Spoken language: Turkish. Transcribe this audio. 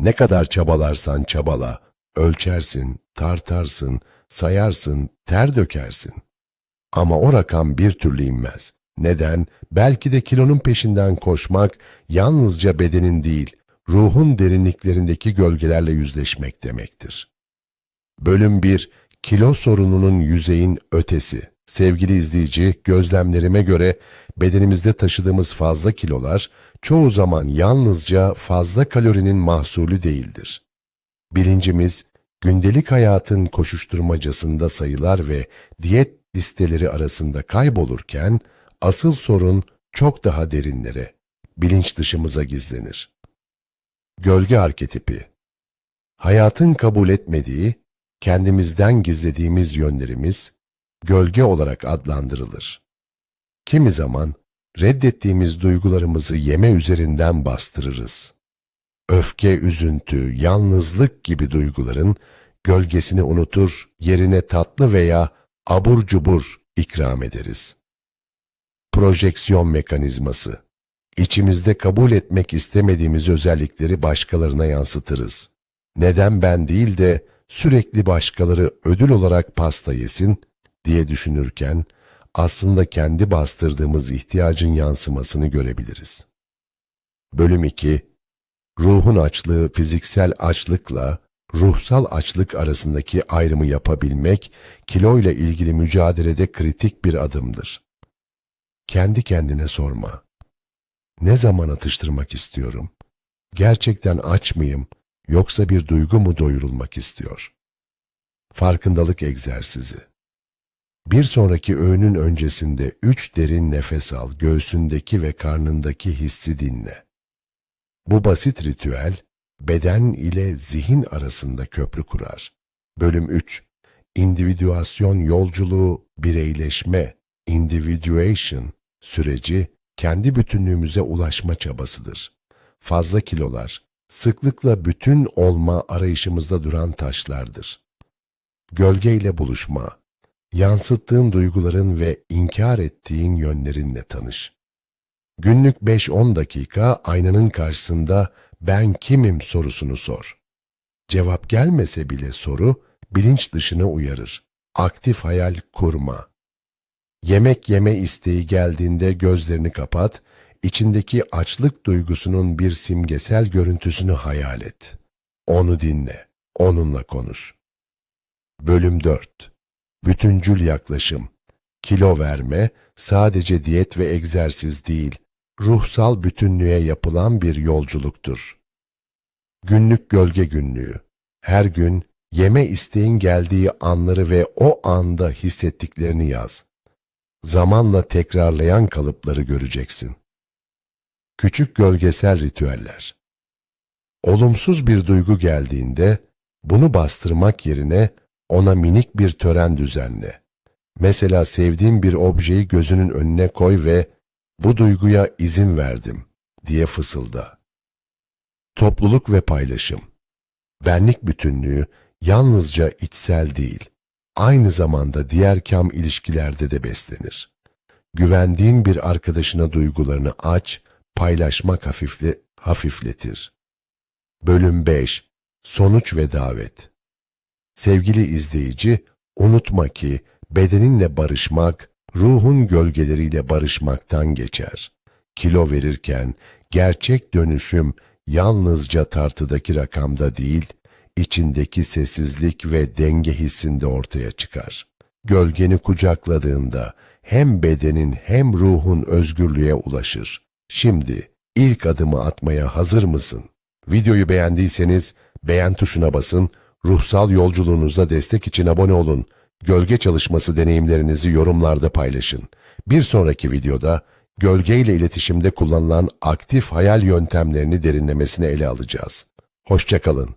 Ne kadar çabalarsan çabala, ölçersin, tartarsın, sayarsın, ter dökersin. Ama o rakam bir türlü inmez. Neden? Belki de kilonun peşinden koşmak yalnızca bedenin değil, ruhun derinliklerindeki gölgelerle yüzleşmek demektir. Bölüm 1 Kilo sorununun yüzeyin ötesi. Sevgili izleyici, gözlemlerime göre bedenimizde taşıdığımız fazla kilolar çoğu zaman yalnızca fazla kalorinin mahsulü değildir. Bilincimiz, gündelik hayatın koşuşturmacasında sayılar ve diyet listeleri arasında kaybolurken, asıl sorun çok daha derinlere, bilinç dışımıza gizlenir. Gölge arketipi Hayatın kabul etmediği, kendimizden gizlediğimiz yönlerimiz, gölge olarak adlandırılır. Kimi zaman reddettiğimiz duygularımızı yeme üzerinden bastırırız. Öfke, üzüntü, yalnızlık gibi duyguların gölgesini unutur, yerine tatlı veya abur cubur ikram ederiz. Projeksiyon mekanizması İçimizde kabul etmek istemediğimiz özellikleri başkalarına yansıtırız. Neden ben değil de sürekli başkaları ödül olarak pasta yesin diye düşünürken aslında kendi bastırdığımız ihtiyacın yansımasını görebiliriz. Bölüm 2 Ruhun açlığı fiziksel açlıkla ruhsal açlık arasındaki ayrımı yapabilmek kiloyla ilgili mücadelede kritik bir adımdır. Kendi kendine sorma. Ne zaman atıştırmak istiyorum? Gerçekten aç mıyım yoksa bir duygu mu doyurulmak istiyor? Farkındalık egzersizi. Bir sonraki öğünün öncesinde üç derin nefes al, göğsündeki ve karnındaki hissi dinle. Bu basit ritüel, beden ile zihin arasında köprü kurar. Bölüm 3. İndividüasyon yolculuğu, bireyleşme, individuation süreci, kendi bütünlüğümüze ulaşma çabasıdır. Fazla kilolar, sıklıkla bütün olma arayışımızda duran taşlardır. Gölgeyle buluşma, yansıttığın duyguların ve inkar ettiğin yönlerinle tanış. Günlük 5-10 dakika aynanın karşısında ben kimim sorusunu sor. Cevap gelmese bile soru bilinç dışını uyarır. Aktif hayal kurma. Yemek yeme isteği geldiğinde gözlerini kapat, içindeki açlık duygusunun bir simgesel görüntüsünü hayal et. Onu dinle, onunla konuş. Bölüm 4 Bütüncül yaklaşım Kilo verme sadece diyet ve egzersiz değil, ruhsal bütünlüğe yapılan bir yolculuktur. Günlük gölge günlüğü. Her gün yeme isteğin geldiği anları ve o anda hissettiklerini yaz. Zamanla tekrarlayan kalıpları göreceksin. Küçük gölgesel ritüeller. Olumsuz bir duygu geldiğinde bunu bastırmak yerine ona minik bir tören düzenle. Mesela sevdiğin bir objeyi gözünün önüne koy ve bu duyguya izin verdim diye fısılda. Topluluk ve paylaşım. Benlik bütünlüğü yalnızca içsel değil, aynı zamanda diğer kam ilişkilerde de beslenir. Güvendiğin bir arkadaşına duygularını aç, paylaşmak hafifle, hafifletir. Bölüm 5 Sonuç ve davet Sevgili izleyici, unutma ki bedeninle barışmak, ruhun gölgeleriyle barışmaktan geçer. Kilo verirken gerçek dönüşüm yalnızca tartıdaki rakamda değil, içindeki sessizlik ve denge hissinde ortaya çıkar. Gölgeni kucakladığında hem bedenin hem ruhun özgürlüğe ulaşır. Şimdi ilk adımı atmaya hazır mısın? Videoyu beğendiyseniz beğen tuşuna basın, ruhsal yolculuğunuzda destek için abone olun. Gölge çalışması deneyimlerinizi yorumlarda paylaşın. Bir sonraki videoda gölge ile iletişimde kullanılan aktif hayal yöntemlerini derinlemesine ele alacağız. Hoşçakalın.